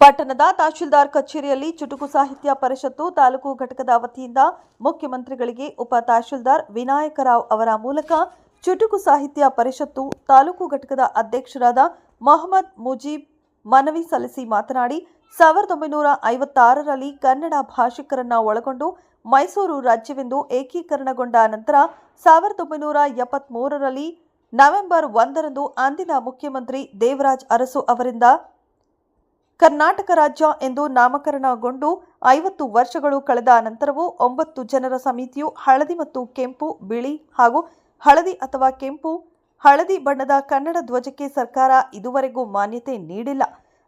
ಪಟ್ಟಣದ ತಹಶೀಲ್ದಾರ್ ಕಚೇರಿಯಲ್ಲಿ ಚುಟುಕು ಸಾಹಿತ್ಯ ಪರಿಷತ್ತು ತಾಲೂಕು ಘಟಕದ ವತಿಯಿಂದ ಮುಖ್ಯಮಂತ್ರಿಗಳಿಗೆ ಉಪ ತಹಶೀಲ್ದಾರ್ ವಿನಾಯಕರಾವ್ ಅವರ ಮೂಲಕ ಚುಟುಕು ಸಾಹಿತ್ಯ ಪರಿಷತ್ತು ತಾಲೂಕು ಘಟಕದ ಅಧ್ಯಕ್ಷರಾದ ಮೊಹಮ್ಮದ್ ಮುಜೀಬ್ ಮನವಿ ಸಲ್ಲಿಸಿ ಮಾತನಾಡಿ, ಸಾವಿರದ ಒಂಬೈನೂರ ಐವತ್ತಾರರಲ್ಲಿ ಕನ್ನಡ ಭಾಷಿಕರನ್ನ ಒಳಗೊಂಡು ಮೈಸೂರು ರಾಜ್ಯವೆಂದು ಏಕೀಕರಣಗೊಂಡ ನಂತರ ಸಾವಿರದ ಒಂಬೈನೂರ ಎಪ್ಪತ್ಮೂರರಲ್ಲಿ ನವೆಂಬರ್ ಒಂದರಂದು ಅಂದಿನ ಮುಖ್ಯಮಂತ್ರಿ ದೇವರಾಜ್ ಅರಸು ಅವರಿಂದ ಕರ್ನಾಟಕ ರಾಜ್ಯ ಎಂದು ನಾಮಕರಣಗೊಂಡು ಐವತ್ತು ವರ್ಷಗಳು ಕಳೆದ ನಂತರವೂ ಒಂಬತ್ತು ಜನರ ಸಮಿತಿಯು ಹಳದಿ ಮತ್ತು ಕೆಂಪು, ಬಿಳಿ ಹಾಗೂ ಹಳದಿ ಅಥವಾ ಕೆಂಪು, ಹಳದಿ ಬಣ್ಣದ ಕನ್ನಡ ಧ್ವಜಕ್ಕೆ ಸರ್ಕಾರ ಇದುವರೆಗೂ ಮಾನ್ಯತೆ ನೀಡಿಲ್ಲ.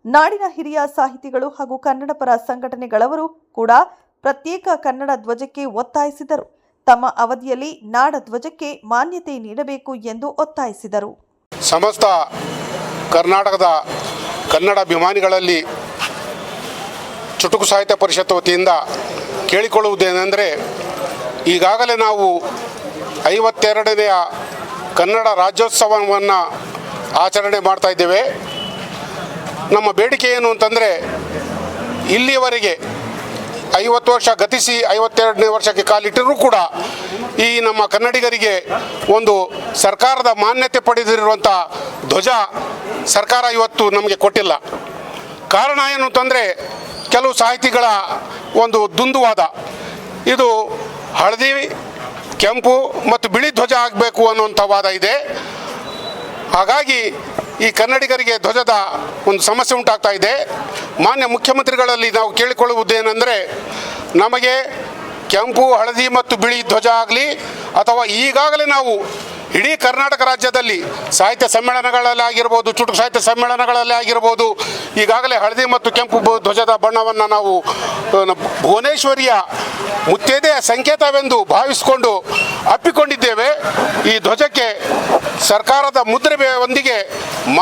ನಾಡಿನ ಹಿರಿಯ ಸಾಹಿತಿಗಳು ಹಾಗೂ ಕನ್ನಡ ಪರ ಸಂಘಟನೆಗಳವರು ಕೂಡ ಪ್ರತ್ಯೇಕ ಕನ್ನಡ ಧ್ವಜಕ್ಕೆ ಒತ್ತಾಯಿಸಿದರು. ತಮ್ಮ ಅವಧಿಯಲ್ಲಿ ನಾಡ ಧ್ವಜಕ್ಕೆ ಮಾನ್ಯತೆ ನೀಡಬೇಕು ಎಂದು ಒತ್ತಾಯಿಸಿದರು. ಸಮಸ್ತ ಕರ್ನಾಟಕದ ಕನ್ನಡ ಅಭಿಮಾನಿಗಳಲ್ಲಿ ಚುಟುಕು ಸಾಹಿತ್ಯ ಪರಿಷತ್ ವತಿಯಿಂದ ಕೇಳಿಕೊಳ್ಳುವುದೇನೆಂದರೆ, ಈಗಾಗಲೇ ನಾವು ಐವತ್ತೆರಡನೆಯ ಕನ್ನಡ ರಾಜ್ಯೋತ್ಸವವನ್ನು ಆಚರಣೆ ಮಾಡ್ತಾ ಇದ್ದೇವೆ. ನಮ್ಮ ಬೇಡಿಕೆ ಏನು ಅಂತಂದರೆ, ಇಲ್ಲಿಯವರೆಗೆ ಐವತ್ತು ವರ್ಷ ಗತಿಸಿ ಐವತ್ತೆರಡನೇ ವರ್ಷಕ್ಕೆ ಕಾಲಿಟ್ಟರೂ ಕೂಡ ಈ ನಮ್ಮ ಕನ್ನಡಿಗರಿಗೆ ಒಂದು ಸರ್ಕಾರದ ಮಾನ್ಯತೆ ಪಡೆದಿರುವಂಥ ಧ್ವಜ ಸರ್ಕಾರ ಇವತ್ತು ನಮಗೆ ಕೊಟ್ಟಿಲ್ಲ. ಕಾರಣ ಏನು ಅಂತಂದರೆ ಕೆಲವು ಸಾಹಿತಿಗಳ ಒಂದು ದುಂದುವಾದ. ಇದು ಹಳದಿ, ಕೆಂಪು ಮತ್ತು ಬಿಳಿ ಧ್ವಜ ಆಗಬೇಕು ಅನ್ನುವಂಥ ವಾದ ಇದೆ. ಹಾಗಾಗಿ ಈ ಕನ್ನಡಿಗರಿಗೆ ಧ್ವಜದ ಒಂದು ಸಮಸ್ಯೆ ಉಂಟಾಗ್ತಾ ಇದೆ. ಮಾನ್ಯ ಮುಖ್ಯಮಂತ್ರಿಗಳಲ್ಲಿ ನಾವು ಕೇಳಿಕೊಳ್ಳುವುದೇನೆಂದರೆ, ನಮಗೆ ಕೆಂಪು, ಹಳದಿ ಮತ್ತು ಬಿಳಿ ಧ್ವಜ ಆಗಲಿ ಅಥವಾ ಈಗಾಗಲೇ ನಾವು ಇಡೀ ಕರ್ನಾಟಕ ರಾಜ್ಯದಲ್ಲಿ ಸಾಹಿತ್ಯ ಸಮ್ಮೇಳನಗಳಲ್ಲಿ ಆಗಿರ್ಬೋದು, ಚುಟುಕು ಸಾಹಿತ್ಯ ಸಮ್ಮೇಳನಗಳಲ್ಲಿ ಆಗಿರ್ಬೋದು, ಈಗಾಗಲೇ ಹಳದಿ ಮತ್ತು ಕೆಂಪು ಧ್ವಜದ ಬಣ್ಣವನ್ನು ನಾವು ಭುವನೇಶ್ವರಿಯ ಮುತ್ತೈದೆಯ ಸಂಕೇತವೆಂದು ಭಾವಿಸಿಕೊಂಡು ಅಪ್ಪಿಕೊಂಡಿದ್ದೇವೆ. ಈ ಧ್ವಜಕ್ಕೆ ಸರ್ಕಾರದ ಮುದ್ರೆಯೊಂದಿಗೆ ಮಾ